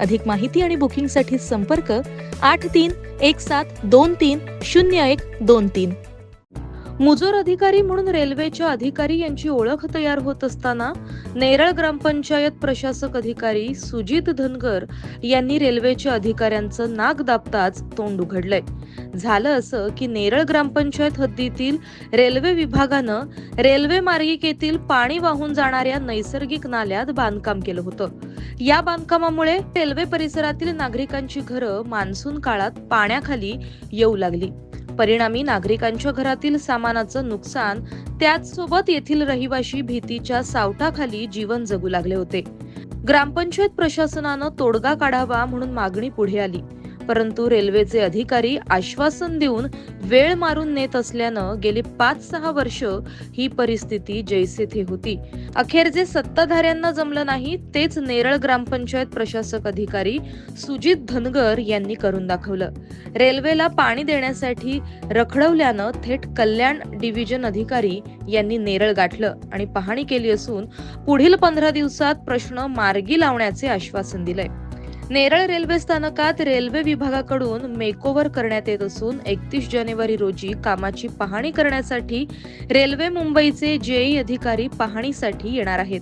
अधिक माहिती आणि बुकिंगसाठी संपर्क आठ तीन एक सात दोन तीन शून्य एक दोन तीन. मुजोर अधिकारी म्हणून रेल्वेच्या अधिकारी यांची ओळख तयार होत असताना नेरळ ग्रामपंचायत प्रशासक अधिकारी सुजित धनगर यांनी रेल्वेच्या अधिकाऱ्यांचं नाक दाबताच तोंड उघडलंय. झालं असं की नेरळ ग्रामपंचायत हद्दीतील रेल्वे विभागानं रेल्वे मार्गिकेतील पाणी वाहून जाणाऱ्या नैसर्गिक नाल्यात बांधकाम केलं होतं. या बांधकामामुळे रेल्वे परिसरातील नागरिकांची घरं मान्सून काळात पाण्याखाली येऊ लागली. परिणामी नागरिकांच्या घरातील सामानाचं नुकसान त्याचसोबत येथील रहिवाशी भीतीच्या सावटाखाली जीवन जगू लागले होते. ग्रामपंचायत प्रशासनानं तोडगा काढावा म्हणून मागणी पुढे आली. परंतु रेल्वेचे अधिकारी आश्वासन देऊन वेळ मारून नेत असल्यानं गेली पाच सहा वर्ष ही परिस्थिती जैसे थे होती. अखेर जे सत्ताधाऱ्यांना जमलं नाही तेच नेरळ ग्रामपंचायत प्रशासक अधिकारी सुजित धनगर यांनी करून दाखवलं. रेल्वेला पाणी देण्यासाठी रखडवल्यानं थेट कल्याण डिव्हिजन अधिकारी यांनी नेरळ गाठलं आणि पाहणी केली असून पुढील पंधरा दिवसात प्रश्न मार्गी लावण्याचे आश्वासन दिलंय. नेरळ रेल्वे स्थानकात रेल्वे विभागाकडून मेकओव्हर करण्यात येत असून एकतीस जानेवारी रोजी कामाची पाहणी करण्यासाठी रेल्वे मुंबईचे जेई अधिकारी पाहणीसाठी येणार आहेत.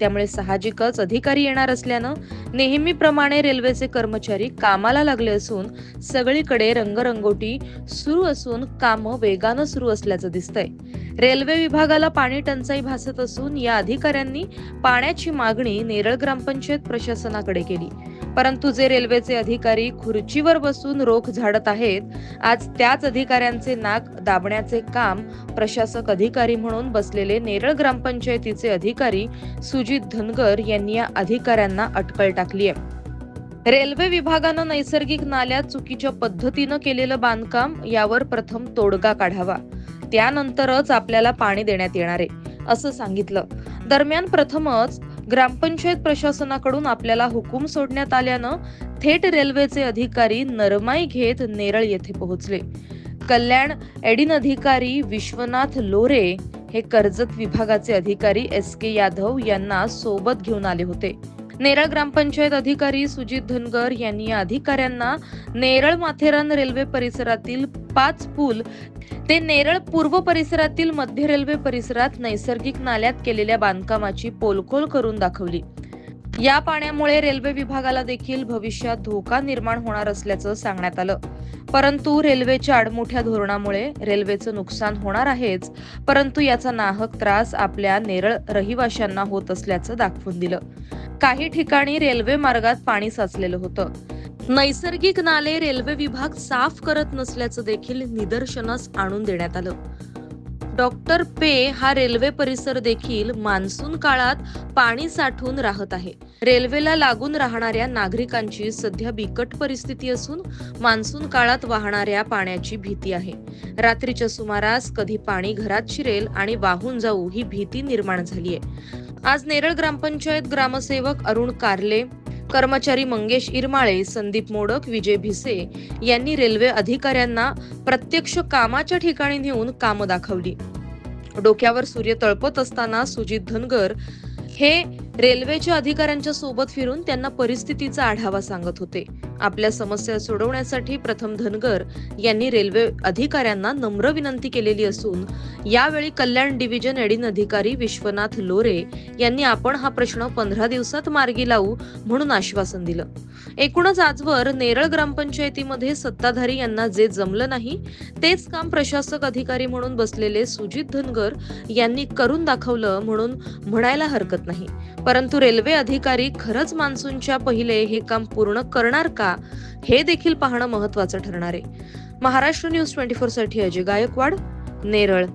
त्यामुळे साहजिकच अधिकारी येणार असल्यानं नेहमीप्रमाणे रेल्वेचे कर्मचारी कामाला लागले असून सगळीकडे रंगरंगोटी सुरू असून कामं वेगानं सुरू असल्याचं दिसतंय. रेल्वे विभागाला पाणी टंचाई भासत असून या अधिकाऱ्यांनी पाण्याची मागणी नेरळ ग्रामपंचायत प्रशासनाकडे केली. परंतु जे रेल्वेचे अधिकारी खुर्चीवर बसून रोख झाडत आहेत आज त्याच अधिकाऱ्यांचे नाक दाबण्याचे काम प्रशासक अधिकारी म्हणून बसलेले नेरळ ग्रामपंचायतीचे अधिकारी सुजित धनगर यांनी या अधिकाऱ्यांना अटकळ टाकली आहे. रेल्वे विभागानं नैसर्गिक नाल्यात चुकीच्या पद्धतीनं केलेलं बांधकाम यावर प्रथम तोडगा काढावा. त्यानंतरच आपल्याला पाणी देण्यात येणार आहे असं सांगितलं. दरम्यान प्रथमच ग्रामपंचायत प्रशासनाकडून आपल्याला हुकूम सोडण्यात आल्यानं थेट रेल्वेचे अधिकारी नरमाई घेत नेरळ येथे पोहोचले. कल्याण एडिन अधिकारी विश्वनाथ लोरे हे कर्जत विभागाचे अधिकारी एस के यादव यांना सोबत घेऊन आले होते. नेरळ ग्रामपंचायत अधिकारी सुजित धनगर यांनी अधिकाऱ्यांना नेरळ माथेरान रेल्वे परिसरातील पाच पूल ते नेरळ पूर्व परिसरातील मध्य रेल्वे परिसरात नैसर्गिक नाल्यात केलेल्या बांधकामाची पोलखोल करून दाखवली. या पाण्यामुळे रेल्वे विभागाला देखील भविष्यात धोका निर्माण होणार असल्याचं सांगण्यात आलं. परंतु रेल्वेच्या आडमोठ्या धोरणामुळे रेल्वेचं नुकसान होणार आहेच परंतु याचा नाहक त्रास आपल्या नेरळ रहिवाशांना होत असल्याचं दाखवून दिलं. काही ठिकाणी रेल्वे मार्गात पाणी साचलेलं होतं. नैसर्गिक नाले रेल्वे विभाग साफ करत नसल्याचं देखील निदर्शनास आणून देण्यात आलं. डॉक्टर पे हा रेल्वे परिसर देखील मान्सून काळात पाणी साठून राहत आहे. रेल्वेला लागून राहणाऱ्या नागरिकांची सध्या बिकट परिस्थिती असून मान्सून काळात वाहणाऱ्या पाण्याची भीती आहे. रात्रीच्या सुमारास कधी पाणी घरात शिरेल आणि वाहून जाऊ ही भीती निर्माण झाली आहे. आज नेरळ ग्रामपंचायत ग्रामसेवक अरुण कारले कर्मचारी मंगेश इरमाळे संदीप मोडक विजय भिसे यांनी रेल्वे अधिकाऱ्यांना प्रत्यक्ष कामाच्या ठिकाणी नेऊन कामं दाखवली. डोक्यावर सूर्य तळपत असताना सुजित धनगर हे रेल्वेच्या अधिकाऱ्यांच्या सोबत फिरून त्यांना परिस्थितीचा आढावा सांगत होते. आपल्या समस्या सोडवण्यासाठी प्रथम धनगर यांनी रेल्वे अधिकाऱ्यांना नम्र विनंती केलेली असून यावेळी कल्याण डिव्हिजन एडिन अधिकारी विश्वनाथ लोरे यांनी आपण हा प्रश्न पंधरा दिवसात मार्गी लावू म्हणून आश्वासन दिलं. एकूणच आजवर नेरळ ग्रामपंचायतीमध्ये सत्ताधारी यांना जे जमलं नाही तेच काम प्रशासक अधिकारी म्हणून बसलेले सुजित धनगर यांनी करून दाखवलं म्हणून म्हणायला हरकत नाही. परंतु रेल्वे अधिकारी खरंच मान्सूनच्या पहिले हे काम पूर्ण करणार का? का हे देखील पाहणं महत्वाचं ठरणार आहे. महाराष्ट्र न्यूज ट्वेंटी फोरसाठी अजय गायकवाड नेरळ.